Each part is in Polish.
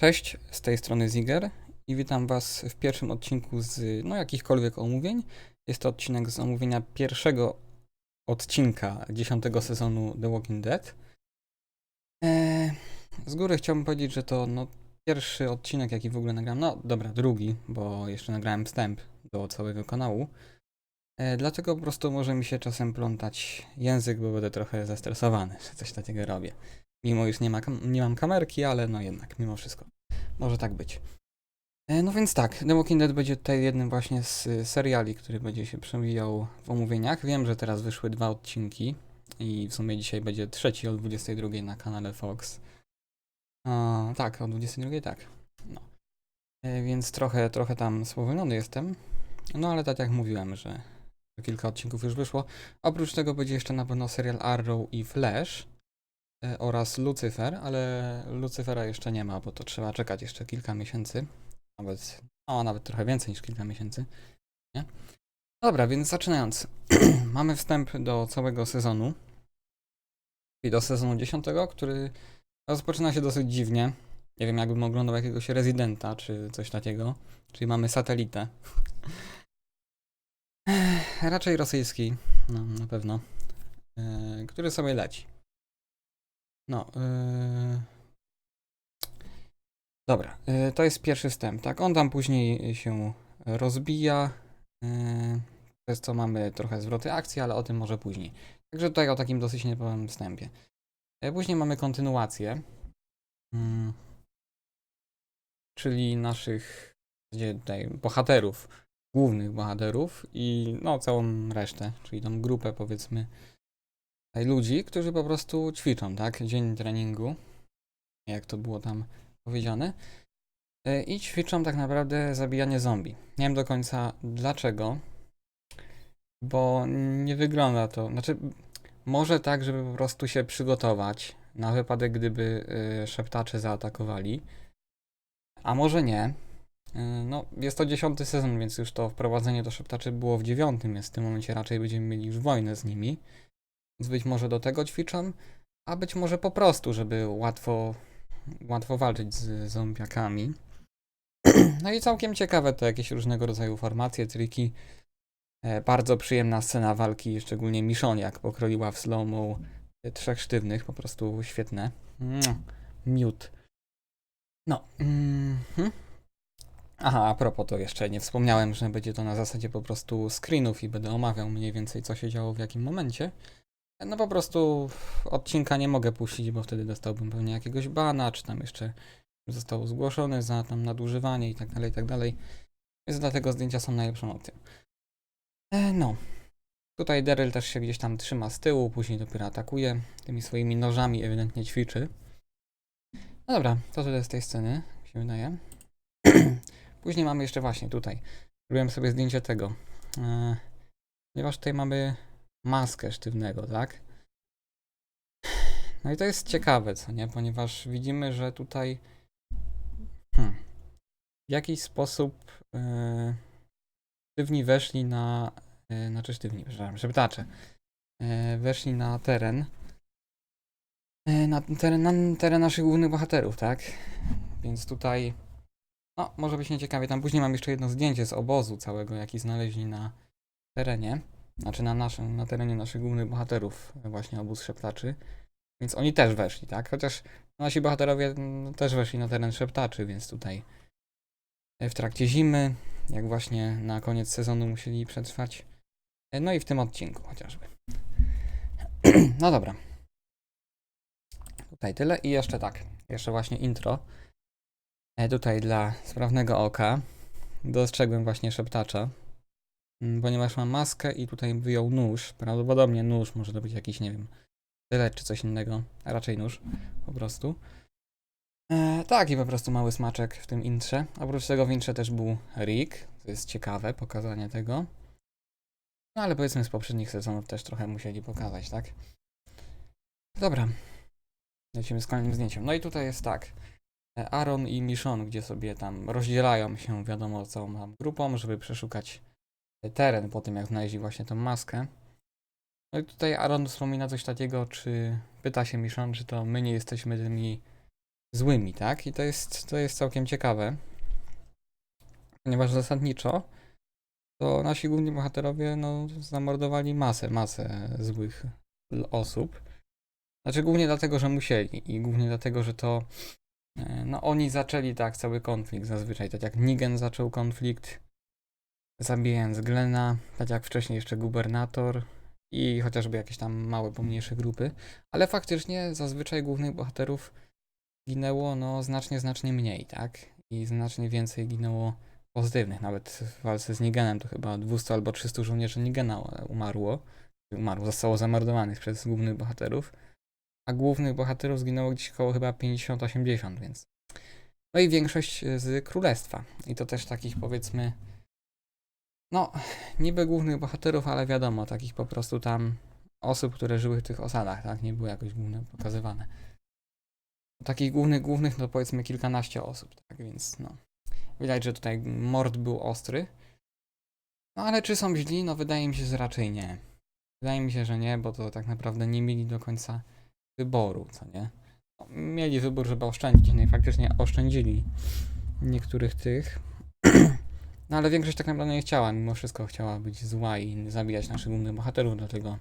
Cześć, z tej strony Ziger i witam Was w pierwszym odcinku z no, jakichkolwiek omówień. Jest to odcinek z omówienia pierwszego odcinka dziesiątego sezonu The Walking Dead. Eee, z góry chciałbym powiedzieć, że to no, pierwszy odcinek, jaki w ogóle nagrałem. No dobra, drugi, bo jeszcze nagrałem wstęp do całego kanału. E, dlatego po prostu może mi się czasem plątać język, bo będę trochę zestresowany, że coś takiego robię. Mimo iż nie, ma, nie mam kamerki, ale no jednak, mimo wszystko. Może tak być. E, No więc tak, The Walking Dead będzie tutaj jednym właśnie z y, seriali, który będzie się przewijał w omówieniach. Wiem, że teraz wyszły dwa odcinki i w sumie dzisiaj będzie trzeci o 22 na kanale Fox. A, tak, o 22 tak. No. E, Więc trochę, trochę tam spowolniony jestem. No ale tak jak mówiłem, że kilka odcinków już wyszło. Oprócz tego będzie jeszcze na pewno serial Arrow i Flash oraz Lucyfer, ale Lucyfera jeszcze nie ma, bo to trzeba czekać jeszcze kilka miesięcy. Nawet, no, nawet trochę więcej niż kilka miesięcy. Nie? Dobra, więc zaczynając. Mamy wstęp do całego sezonu. I do sezonu 10, który rozpoczyna się dosyć dziwnie. Nie wiem, jakbym oglądał jakiegoś rezydenta, czy coś takiego. Czyli mamy satelitę. Raczej rosyjski, no na pewno. Yy, który sobie leci. No. Yy... Dobra, yy, to jest pierwszy wstęp, tak? On tam później się rozbija. Yy, przez co mamy trochę zwroty akcji, ale o tym może później. Także tutaj o takim dosyć niepowiem wstępie. Yy, później mamy kontynuację. Yy, czyli naszych gdzie tutaj bohaterów, głównych bohaterów i no całą resztę, czyli tą grupę powiedzmy ludzi, którzy po prostu ćwiczą, tak? Dzień treningu, jak to było tam powiedziane. E, I ćwiczą tak naprawdę zabijanie zombie. Nie wiem do końca dlaczego, bo nie wygląda to. Znaczy, może tak, żeby po prostu się przygotować na wypadek, gdyby y, szeptacze zaatakowali. A może nie. Y, No, jest to dziesiąty sezon, więc już to wprowadzenie do szeptaczy było w dziewiątym, więc w tym momencie raczej będziemy mieli już wojnę z nimi. Więc być może do tego ćwiczą, a być może po prostu, żeby łatwo, łatwo walczyć z zombiakami. No i całkiem ciekawe to jakieś różnego rodzaju formacje, triki. E, bardzo przyjemna scena walki, szczególnie Michonne, jak pokroiła w slow trzech sztywnych, po prostu świetne. Miód. No. mhm. Aha, a propos to jeszcze nie wspomniałem, że będzie to na zasadzie po prostu screenów i będę omawiał mniej więcej co się działo w jakim momencie. No po prostu odcinka nie mogę puścić, bo wtedy dostałbym pewnie jakiegoś bana, czy tam jeszcze został zgłoszony za tam nadużywanie i tak dalej, i tak dalej. Więc dlatego zdjęcia są najlepszą opcją. E, no. Tutaj Daryl też się gdzieś tam trzyma z tyłu, później dopiero atakuje. Tymi swoimi nożami ewidentnie ćwiczy. No dobra, to tyle z tej sceny, się wydaje. Później mamy jeszcze właśnie tutaj. Zrobiłem sobie zdjęcie tego. E, ponieważ tutaj mamy maskę sztywnego, tak? No i to jest ciekawe, co nie? Ponieważ widzimy, że tutaj hmm, w jakiś sposób e, sztywni weszli na. E, znaczy sztywni, przepraszam, szeptacze. E, weszli na teren. E, na teren, na teren naszych głównych bohaterów, tak? Więc tutaj. No, może być nieciekawie. Tam później mam jeszcze jedno zdjęcie z obozu całego, jaki znaleźli na terenie. Znaczy na naszym, na terenie naszych głównych bohaterów, właśnie obóz szeptaczy. Więc oni też weszli, tak? Chociaż nasi bohaterowie mm, też weszli na teren szeptaczy, więc tutaj e, w trakcie zimy, jak właśnie na koniec sezonu musieli przetrwać. E, No i w tym odcinku chociażby. No dobra. Tutaj tyle i jeszcze tak. Jeszcze właśnie intro. E, Tutaj dla sprawnego oka dostrzegłem właśnie szeptacza. Mm, ponieważ mam maskę i tutaj wyjął nóż. Prawdopodobnie nóż, może to być jakiś, nie wiem, tyle czy coś innego, a raczej nóż, po prostu. E, tak, i po prostu mały smaczek w tym intrze. Oprócz tego w intrze też był Rick, to jest ciekawe, pokazanie tego. No ale powiedzmy z poprzednich sezonów też trochę musieli pokazać, tak? Dobra. Lecimy z kolejnym zdjęciem. No i tutaj jest tak. e, Aaron i Michonne, gdzie sobie tam rozdzielają się, wiadomo, całą tam grupą, żeby przeszukać teren po tym, jak znaleźli właśnie tą maskę. No i tutaj Aaron wspomina coś takiego, czy pyta się Michonne, czy to my nie jesteśmy tymi złymi, tak? I to jest, to jest całkiem ciekawe, ponieważ zasadniczo to nasi główni bohaterowie no, zamordowali masę, masę złych osób. Znaczy głównie dlatego, że musieli i głównie dlatego, że to e, no oni zaczęli tak cały konflikt zazwyczaj, tak jak Nigen zaczął konflikt zabijając Glena, tak jak wcześniej jeszcze gubernator i chociażby jakieś tam małe, pomniejsze grupy, ale faktycznie zazwyczaj głównych bohaterów ginęło no znacznie, znacznie mniej, tak? I znacznie więcej ginęło pozytywnych. Nawet w walce z Nigenem to chyba 200 albo 300 żołnierzy Nigena umarło. Umarło, zostało zamordowanych przez głównych bohaterów. A głównych bohaterów zginęło gdzieś około chyba 50-80, więc. No i większość z królestwa. I to też takich powiedzmy. No, niby głównych bohaterów, ale wiadomo, takich po prostu tam osób, które żyły w tych osadach, tak? Nie były jakoś główne pokazywane. Takich głównych, głównych, no powiedzmy kilkanaście osób, tak? Więc no. Widać, że tutaj mord był ostry. No ale czy są źli? No wydaje mi się, że raczej nie. Wydaje mi się, że nie, bo to tak naprawdę nie mieli do końca wyboru, co nie? No, mieli wybór, żeby oszczędzić, no i faktycznie oszczędzili niektórych tych. No ale większość tak naprawdę nie chciała, mimo wszystko chciała być zła i zabijać naszych głównych bohaterów, dlatego...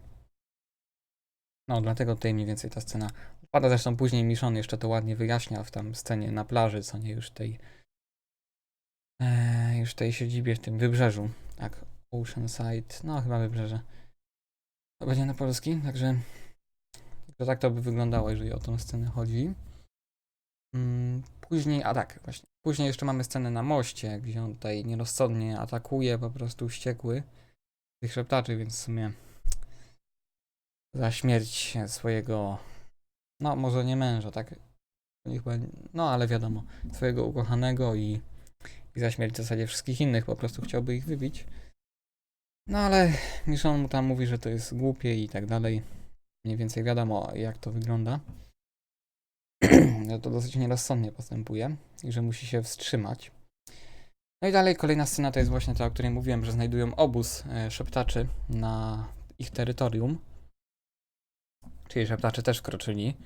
No, dlatego tutaj mniej więcej ta scena pada. Zresztą później Miszon jeszcze to ładnie wyjaśnia w tam scenie na plaży, co nie już tej... E, już tej siedzibie w tym wybrzeżu. Tak, Oceanside, no chyba wybrzeże. To będzie na polski, także... To tak to by wyglądało, jeżeli o tą scenę chodzi. Mm, Później, a tak, właśnie. Później jeszcze mamy scenę na moście, gdzie on tutaj nierozsądnie atakuje, po prostu wściekły tych szeptaczy, więc w sumie za śmierć swojego, no może nie męża, tak? No ale wiadomo, swojego ukochanego i, i za śmierć w zasadzie wszystkich innych, po prostu chciałby ich wybić. No ale Michonne mu tam mówi, że to jest głupie i tak dalej. Mniej więcej wiadomo, jak to wygląda. To dosyć nierozsądnie postępuje i że musi się wstrzymać. No i dalej kolejna scena to jest właśnie ta, o której mówiłem, że znajdują obóz e, szeptaczy na ich terytorium. Czyli szeptacze też wkroczyli.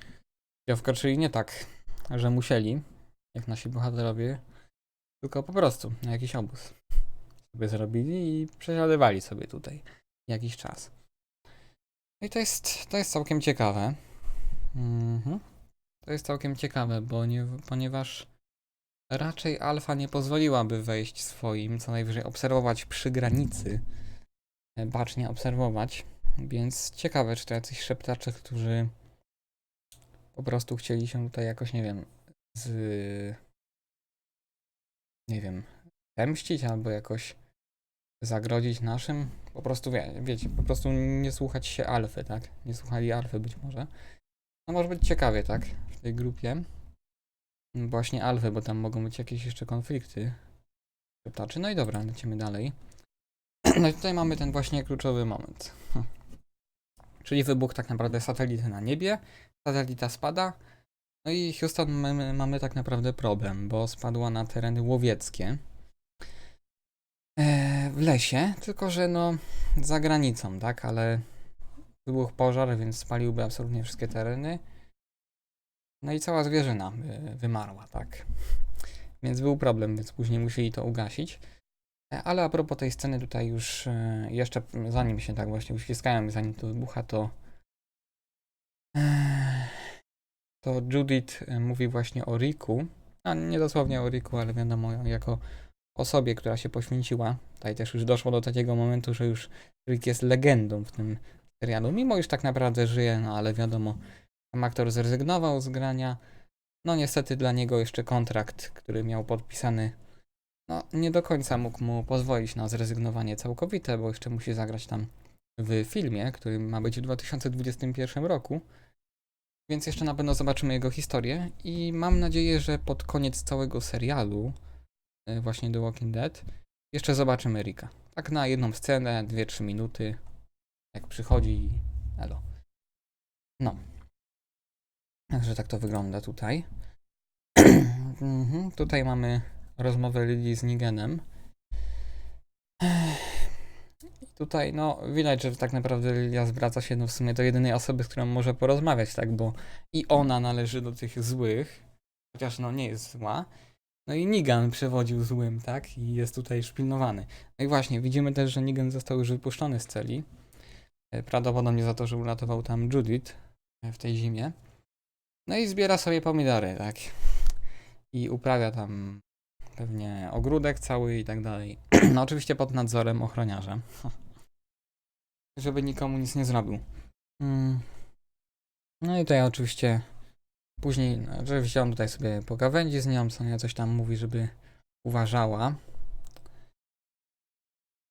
Ja wkroczyli nie tak, że musieli, jak nasi bohaterowie, tylko po prostu na jakiś obóz sobie zrobili i przesiadywali sobie tutaj jakiś czas. No i to jest, to jest całkiem ciekawe. Mhm. To jest całkiem ciekawe, bo nie, ponieważ raczej alfa nie pozwoliłaby wejść swoim, co najwyżej obserwować przy granicy. E, Bacznie obserwować. Więc ciekawe, czy to jacyś szeptacze, którzy po prostu chcieli się tutaj jakoś, nie wiem, z. Nie wiem, zemścić albo jakoś zagrodzić naszym. Po prostu, wie, wiecie, po prostu nie słuchać się alfy, tak? Nie słuchali alfy być może. No może być ciekawie, tak? W tej grupie. Właśnie alfy, bo tam mogą być jakieś jeszcze konflikty. Szeptaczy. No i dobra, lecimy dalej. No i tutaj mamy ten właśnie kluczowy moment. Czyli wybuch tak naprawdę satelity na niebie. Satelita spada. No i Houston mamy, mamy tak naprawdę problem, bo spadła na tereny łowieckie. E, w lesie, tylko że no za granicą, tak? Ale wybuchł pożar, więc spaliłby absolutnie wszystkie tereny. No i cała zwierzyna by wymarła, tak. Więc był problem, więc później musieli to ugasić. E, Ale a propos tej sceny tutaj już e, jeszcze zanim się tak właśnie uściskają, zanim to wybucha, to e, to Judith e, mówi właśnie o Riku. A nie dosłownie o Riku, ale wiadomo, jako osobie, która się poświęciła. Tutaj też już doszło do takiego momentu, że już Rick jest legendą w tym serialu, mimo iż tak naprawdę żyje, no ale wiadomo, sam aktor zrezygnował z grania. No niestety dla niego jeszcze kontrakt, który miał podpisany, no nie do końca mógł mu pozwolić na zrezygnowanie całkowite, bo jeszcze musi zagrać tam w filmie, który ma być w 2021 roku. Więc jeszcze na pewno zobaczymy jego historię i mam nadzieję, że pod koniec całego serialu, y, właśnie The Walking Dead, jeszcze zobaczymy Rika. Tak na jedną scenę, 2-3 minuty, jak przychodzi i elo. No. Także tak to wygląda tutaj. mhm, tutaj mamy rozmowę Lili z Nigenem. Tutaj, no, widać, że tak naprawdę Lilia zwraca się no, w sumie do jedynej osoby, z którą może porozmawiać, tak, bo i ona należy do tych złych, chociaż no nie jest zła. No i Nigan przewodził złym, tak? I jest tutaj szpilnowany. No i właśnie, widzimy też, że Nigan został już wypuszczony z celi. E, Prawdopodobnie za to, że uratował tam Judith e, w tej zimie. No i zbiera sobie pomidory, tak? I uprawia tam pewnie ogródek cały i tak dalej. No oczywiście pod nadzorem ochroniarza. Żeby nikomu nic nie zrobił. Mm. No i tutaj oczywiście później, oczywiście on tutaj sobie pogawędzi z nią, co nie, coś tam mówi, żeby uważała.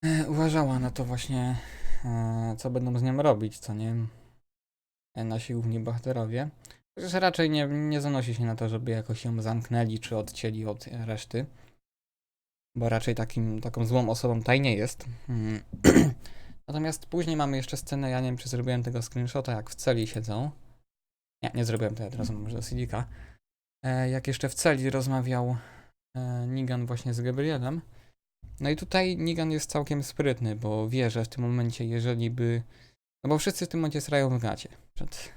E, uważała na to właśnie, co będą z nią robić, co nie, e, nasi główni bohaterowie. Chociaż raczej nie, nie zanosi się na to, żeby jakoś ją zamknęli, czy odcięli od reszty. Bo raczej takim, taką złą osobą tutaj nie jest. Mm. Natomiast później mamy jeszcze scenę, ja nie wiem, czy zrobiłem tego screenshota, jak w celi siedzą. Nie, nie zrobiłem tego, teraz może do Sidika. E, jak jeszcze w celi rozmawiał e, Nigan właśnie z Gabrielem. No i tutaj Nigan jest całkiem sprytny, bo wie, że w tym momencie, jeżeli by... No bo wszyscy w tym momencie srają w gacie przed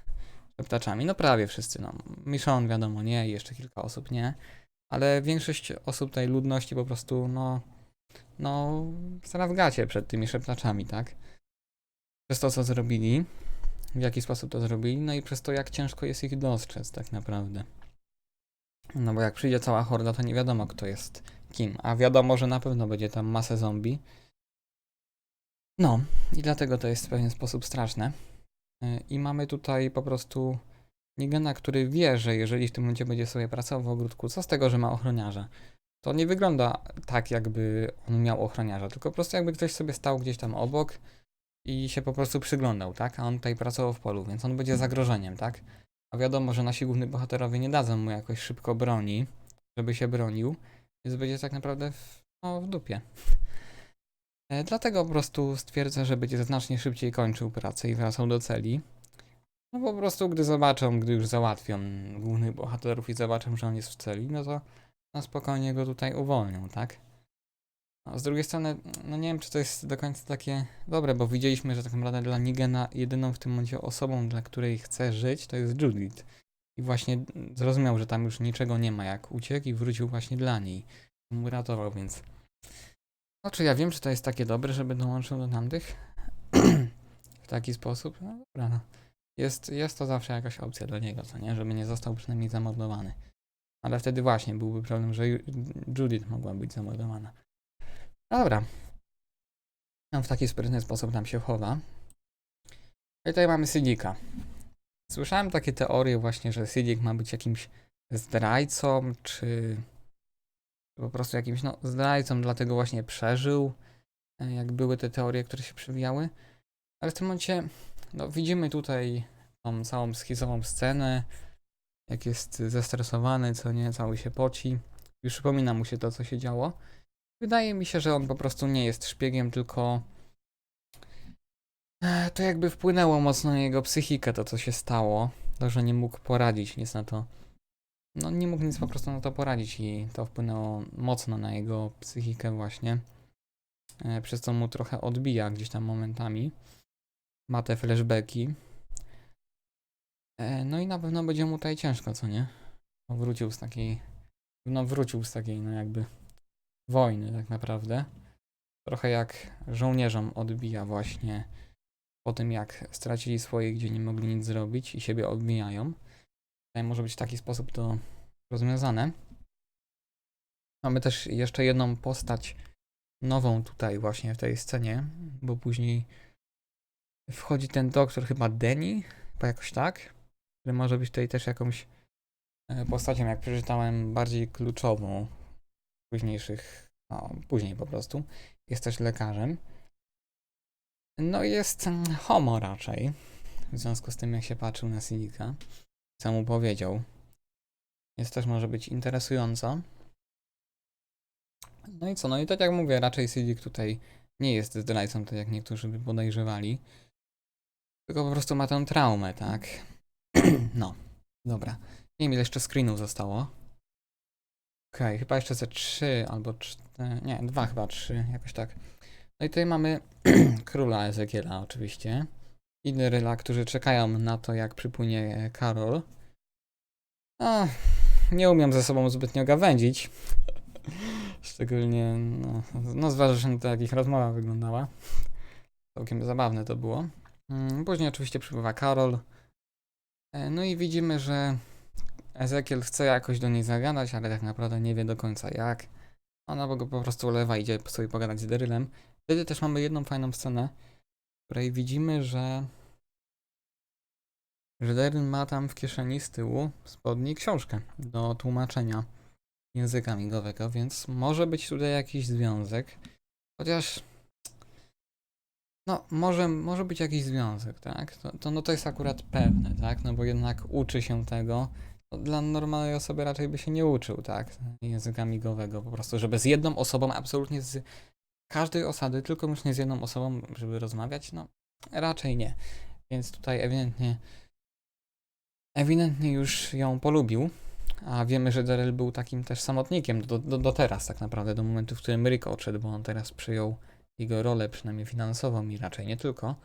szeptaczami. No prawie wszyscy, no. Michonne wiadomo nie, jeszcze kilka osób nie. Ale większość osób tej ludności po prostu, no... No... Sra w gacie przed tymi szeptaczami, tak? Przez to, co zrobili w jaki sposób to zrobili, no i przez to, jak ciężko jest ich dostrzec tak naprawdę. No bo jak przyjdzie cała horda, to nie wiadomo, kto jest kim, a wiadomo, że na pewno będzie tam masę zombie. No, i dlatego to jest w pewien sposób straszne. Yy, I mamy tutaj po prostu Nigena, który wie, że jeżeli w tym momencie będzie sobie pracował w ogródku, co z tego, że ma ochroniarza? To nie wygląda tak, jakby on miał ochroniarza, tylko po prostu jakby ktoś sobie stał gdzieś tam obok, i się po prostu przyglądał, tak? A on tutaj pracował w polu, więc on będzie zagrożeniem, tak? A wiadomo, że nasi główni bohaterowie nie dadzą mu jakoś szybko broni, żeby się bronił, więc będzie tak naprawdę w, no, w dupie. E, dlatego po prostu stwierdza, że będzie znacznie szybciej kończył pracę i wracał do celi. No po prostu, gdy zobaczą, gdy już załatwią głównych bohaterów i zobaczą, że on jest w celi, no to na spokojnie go tutaj uwolnią, tak? No, z drugiej strony, no nie wiem, czy to jest do końca takie dobre, bo widzieliśmy, że tak naprawdę dla Nigena jedyną w tym momencie osobą, dla której chce żyć, to jest Judith. I właśnie zrozumiał, że tam już niczego nie ma, jak uciekł i wrócił właśnie dla niej. Mu ratował, więc... No, czy ja wiem, czy to jest takie dobre, żeby dołączył do tamtych? w taki sposób? No dobra, no. Jest, jest to zawsze jakaś opcja dla niego, co nie? Żeby nie został przynajmniej zamordowany. Ale wtedy właśnie byłby problem, że Ju- Judith mogła być zamordowana. No dobra. No, w taki sprytny sposób tam się chowa. I tutaj mamy Sidika. Słyszałem takie teorie właśnie, że Sidik ma być jakimś zdrajcą, czy po prostu jakimś no, zdrajcą, dlatego właśnie przeżył, e, jak były te teorie, które się przewijały. Ale w tym momencie no, widzimy tutaj tą całą schizową scenę, jak jest zestresowany, co nie, cały się poci. Już przypomina mu się to, co się działo. Wydaje mi się, że on po prostu nie jest szpiegiem, tylko e, to jakby wpłynęło mocno na jego psychikę, to co się stało. To, że nie mógł poradzić nic na to. No nie mógł nic po prostu na to poradzić i to wpłynęło mocno na jego psychikę właśnie. E, Przez co mu trochę odbija gdzieś tam momentami. Ma te flashbacki. E, No i na pewno będzie mu tutaj ciężko, co nie? Wrócił z takiej... No wrócił z takiej, no jakby wojny tak naprawdę. Trochę jak żołnierzom odbija właśnie po tym, jak stracili swoje, gdzie nie mogli nic zrobić i siebie odbijają. Tutaj może być taki sposób to rozwiązane. Mamy też jeszcze jedną postać nową tutaj właśnie w tej scenie, bo później wchodzi ten doktor chyba Denny, chyba jakoś tak, który może być tutaj też jakąś e, postacią, jak przeczytałem, bardziej kluczową późniejszych, no, później po prostu. Jest też lekarzem. No jest mm, homo raczej, w związku z tym jak się patrzył na Sidika, co mu powiedział. Jest też może być interesująco. No i co, no i tak jak mówię, raczej Sidik tutaj nie jest zdrajcą, tak jak niektórzy by podejrzewali. Tylko po prostu ma tę traumę, tak? no, dobra. Nie wiem ile jeszcze screenów zostało. Okej, chyba jeszcze ze trzy albo cztery, nie, dwa chyba, trzy, jakoś tak. No i tutaj mamy króla Ezekiela oczywiście i Neryla, którzy czekają na to, jak przypłynie Karol. A, nie umiem ze sobą zbytnio gawędzić. Szczególnie, no, no zważywszy na to, jak ich rozmowa wyglądała. Całkiem zabawne to było. Mm, Później oczywiście przybywa Karol. E, No i widzimy, że Ezekiel chce jakoś do niej zagadać, ale tak naprawdę nie wie do końca jak. Ona go po prostu ulewa, idzie sobie pogadać z Darylem. Wtedy też mamy jedną fajną scenę, w której widzimy, że że Daryl ma tam w kieszeni z tyłu spodni książkę do tłumaczenia języka migowego, więc może być tutaj jakiś związek. Chociaż no, może, może być jakiś związek, tak? To, to, no to jest akurat pewne, tak? No bo jednak uczy się tego. No, dla normalnej osoby raczej by się nie uczył, tak? Języka migowego po prostu, żeby z jedną osobą, absolutnie z każdej osady, tylko już nie z jedną osobą, żeby rozmawiać, no raczej nie. Więc tutaj ewidentnie ewidentnie już ją polubił, a wiemy, że Daryl był takim też samotnikiem do, do, do teraz tak naprawdę, do momentu, w którym Rick odszedł, bo on teraz przyjął jego rolę, przynajmniej finansową i raczej nie tylko.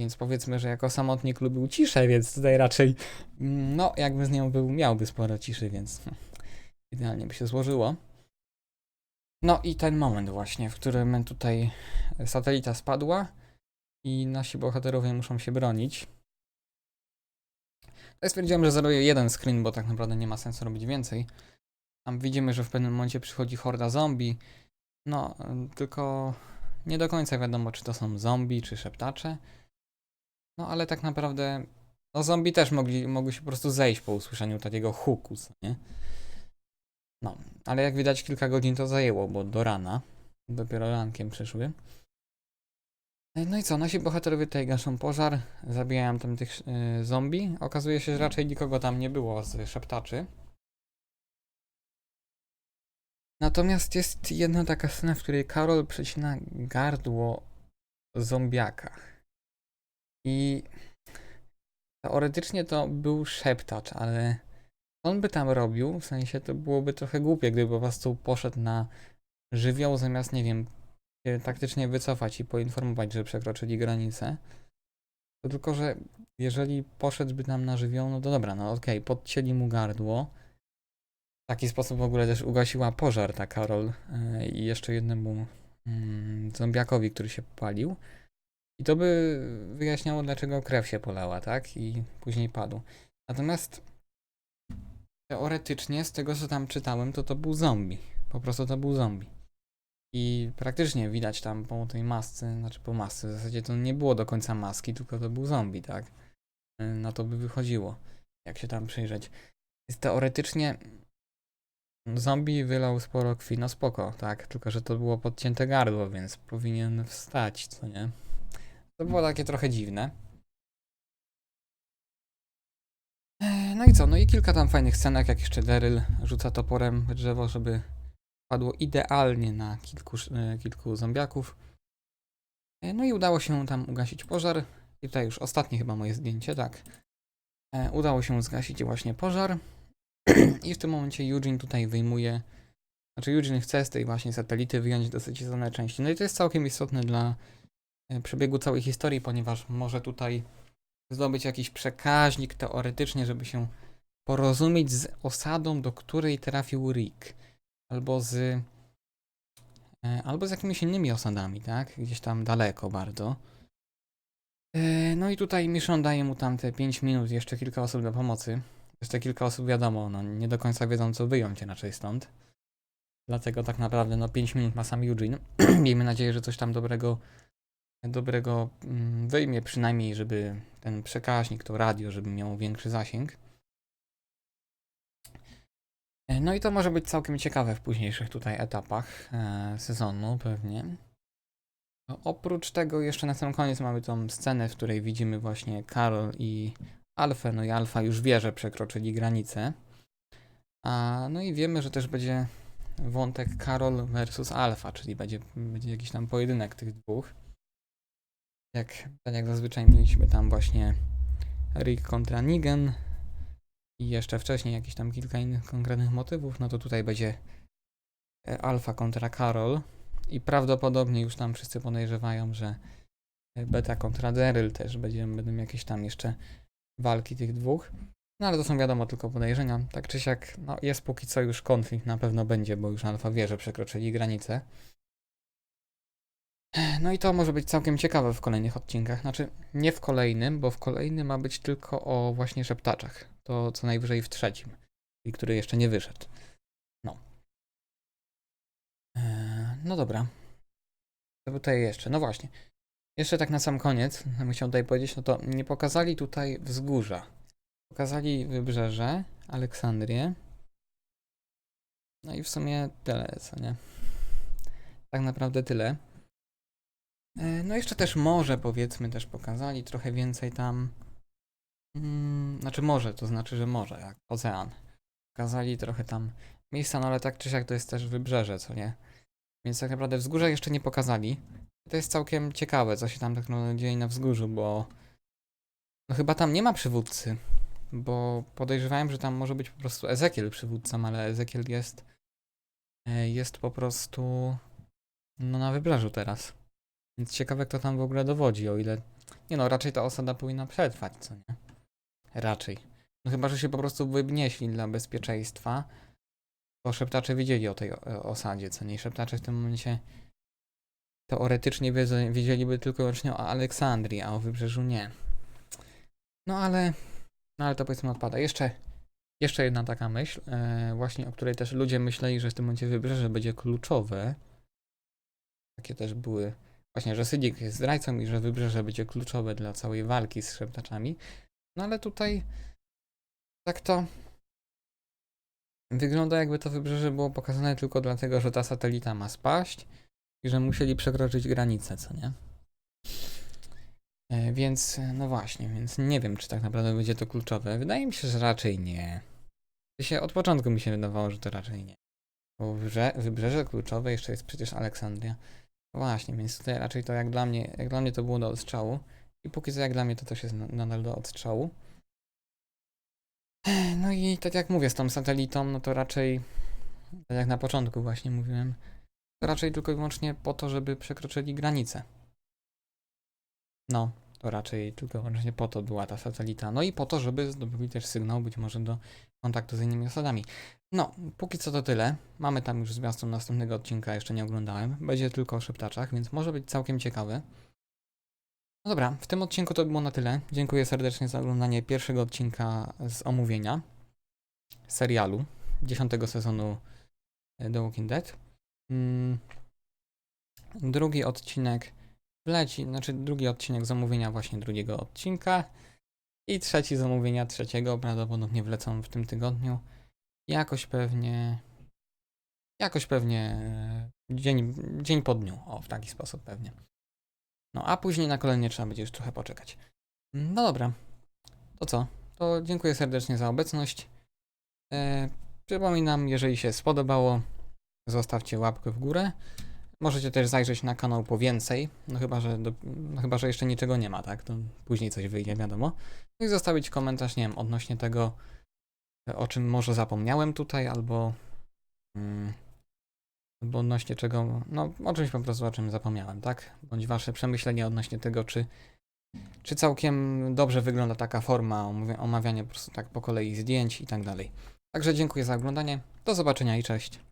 Więc powiedzmy, że jako samotnik lubił ciszę, więc tutaj raczej, mm, no, jakby z nią był, miałby sporo ciszy, więc idealnie by się złożyło. No i ten moment właśnie, w którym tutaj satelita spadła i nasi bohaterowie muszą się bronić. Ja stwierdziłem, że zrobię jeden screen, bo tak naprawdę nie ma sensu robić więcej. Tam widzimy, że w pewnym momencie przychodzi horda zombie. No, tylko nie do końca wiadomo, czy to są zombie, czy szeptacze. No, ale tak naprawdę, no zombie też mogli, mogły się po prostu zejść po usłyszeniu takiego huku, nie? No, ale jak widać kilka godzin to zajęło, bo do rana, dopiero rankiem przyszły. No i co, nasi bohaterowie tutaj gaszą pożar, zabijają tam tych y, zombie. Okazuje się, że raczej nikogo tam nie było z szeptaczy. Natomiast jest jedna taka scena, w której Karol przecina gardło zombiaka. I teoretycznie to był szeptacz, ale on by tam robił? W sensie to byłoby trochę głupie, gdyby po prostu poszedł na żywioł zamiast, nie wiem, taktycznie wycofać i poinformować, że przekroczyli granicę. To tylko, że jeżeli poszedłby tam na żywioł, no to dobra, no okej, podcięli mu gardło. W taki sposób w ogóle też ugasiła pożar ta Karol yy, i jeszcze jednemu mm, zombiakowi, który się popalił. I to by wyjaśniało, dlaczego krew się polała, tak? I później padł. Natomiast teoretycznie, z tego co tam czytałem, to to był zombie. Po prostu to był zombie. I praktycznie widać tam po tej masce, znaczy po masce, w zasadzie to nie było do końca maski, tylko to był zombie, tak? Y, Na to by wychodziło, jak się tam przyjrzeć. Więc teoretycznie zombie wylał sporo krwi, no spoko, tak? Tylko, że to było podcięte gardło, więc powinien wstać, co nie? To było takie trochę dziwne. E, No i co? No i kilka tam fajnych scenek, jak jeszcze Daryl rzuca toporem drzewo, żeby padło idealnie na kilku, e, kilku zombiaków. E, No i udało się tam ugasić pożar. I tutaj już ostatnie chyba moje zdjęcie, tak. E, Udało się zgasić właśnie pożar. I w tym momencie Eugene tutaj wyjmuje. Znaczy, Eugene chce z tej właśnie satelity wyjąć dosyć istotne części. No i to jest całkiem istotne dla przebiegu całej historii, ponieważ może tutaj zdobyć jakiś przekaźnik teoretycznie, żeby się porozumieć z osadą, do której trafił Rick albo z e, albo z jakimiś innymi osadami, tak? Gdzieś tam daleko bardzo. E, No i tutaj Michonne daje mu tam te 5 minut, jeszcze kilka osób do pomocy. Jeszcze kilka osób wiadomo, no nie do końca wiedzą co wyjąć raczej stąd. Dlatego tak naprawdę no 5 minut ma sam Eugene. Miejmy nadzieję, że coś tam dobrego dobrego mm, wyjmie przynajmniej, żeby ten przekaźnik, to radio, żeby miał większy zasięg. E, No i to może być całkiem ciekawe w późniejszych tutaj etapach e, sezonu pewnie. Oprócz tego jeszcze na sam koniec mamy tą scenę, w której widzimy właśnie Karol i Alfę. No i Alfa już wie, że przekroczyli granicę. A, no i wiemy, że też będzie wątek Karol versus Alfa, czyli będzie, będzie jakiś tam pojedynek tych dwóch. Jak, tak jak zazwyczaj mieliśmy tam właśnie Rick kontra Negan i jeszcze wcześniej jakieś tam kilka innych konkretnych motywów, no to tutaj będzie e, Alfa kontra Karol i prawdopodobnie już tam wszyscy podejrzewają, że e, Beta kontra Daryl też będzie, będą jakieś tam jeszcze walki tych dwóch. No ale to są wiadomo tylko podejrzenia. Tak czy siak, no jest póki co już konflikt, na pewno będzie, bo już Alfa wie, że przekroczyli granicę. No i to może być całkiem ciekawe w kolejnych odcinkach. Znaczy, nie w kolejnym, bo w kolejnym ma być tylko o właśnie szeptaczach. To co najwyżej w trzecim, i który jeszcze nie wyszedł. No. Eee, no dobra. Co tutaj jeszcze? No właśnie. Jeszcze tak na sam koniec, chciał tutaj powiedzieć, no to nie pokazali tutaj wzgórza. Pokazali wybrzeże, Aleksandrię. No i w sumie tyle, co nie? Tak naprawdę tyle. E, No jeszcze też morze powiedzmy też pokazali trochę więcej tam. Mm, znaczy morze, to znaczy, że morze, jak ocean. Pokazali trochę tam miejsca, no ale tak czy siak to jest też wybrzeże, co nie? Więc tak naprawdę wzgórza jeszcze nie pokazali. To jest całkiem ciekawe, co się tam tak naprawdę dzieje na wzgórzu, bo no chyba tam nie ma przywódcy, bo podejrzewałem, że tam może być po prostu Ezekiel przywódcą, ale Ezekiel jest e, jest po prostu no na wybrzeżu teraz. Więc ciekawe, kto tam w ogóle dowodzi, o ile... Nie no, raczej ta osada powinna przetrwać, co nie? Raczej. No chyba, że się po prostu wybnieśli dla bezpieczeństwa, bo szeptacze wiedzieli o tej o, osadzie, co nie? Szeptacze w tym momencie teoretycznie wiedzieliby tylko wyłącznie o Aleksandrii, a o wybrzeżu nie. No ale... No ale to powiedzmy odpada. Jeszcze... Jeszcze jedna taka myśl, e, właśnie o której też ludzie myśleli, że w tym momencie wybrzeże będzie kluczowe. Takie też były Właśnie, że Sydik jest zdrajcą i że wybrzeże będzie kluczowe dla całej walki z szeptaczami. No ale tutaj tak to wygląda jakby to wybrzeże było pokazane tylko dlatego, że ta satelita ma spaść i że musieli przekroczyć granicę, co nie? E, Więc, no właśnie, więc nie wiem, czy tak naprawdę będzie to kluczowe. Wydaje mi się, że raczej nie. Sensie od początku mi się wydawało, że to raczej nie. Bo wybrze wybrzeże kluczowe jeszcze jest przecież Aleksandria. Właśnie, więc tutaj raczej to jak dla mnie, jak dla mnie to było do odstrzału. I póki co jak dla mnie to też jest na- nadal do odstrzału. No i tak jak mówię, z tą satelitą, no to raczej, tak jak na początku właśnie mówiłem, to raczej tylko i wyłącznie po to, żeby przekroczyli granicę. No, to raczej tylko i wyłącznie po to była ta satelita. No i po to, żeby zdobyli też sygnał być może do kontaktu z innymi osadami. No, póki co to tyle. Mamy tam już zwiastun następnego odcinka, jeszcze nie oglądałem. Będzie tylko o szeptaczach, więc może być całkiem ciekawy. No dobra, w tym odcinku to było na tyle. Dziękuję serdecznie za oglądanie pierwszego odcinka z omówienia serialu dziesiątego sezonu e, The Walking Dead. Mm, Drugi odcinek wleci, znaczy drugi odcinek zamówienia właśnie drugiego odcinka i trzeci zamówienia trzeciego prawdopodobnie wlecą w tym tygodniu. Jakoś pewnie. Jakoś pewnie e, dzień, dzień po dniu. O, w taki sposób pewnie. No, a później na kolejnie trzeba będzie już trochę poczekać. No dobra. To co? To dziękuję serdecznie za obecność. E, przypominam, jeżeli się spodobało, zostawcie łapkę w górę. Możecie też zajrzeć na kanał po więcej. No chyba, że, do, no chyba, że jeszcze niczego nie ma, tak? To później coś wyjdzie, wiadomo. No i zostawić komentarz, nie wiem, odnośnie tego, o czym może zapomniałem tutaj, albo, mm, albo odnośnie czego, no o czymś po prostu, o czym zapomniałem, tak? Bądź wasze przemyślenia odnośnie tego, czy, czy całkiem dobrze wygląda taka forma omawiania po prostu tak po kolei zdjęć i tak dalej. Także dziękuję za oglądanie, do zobaczenia i cześć.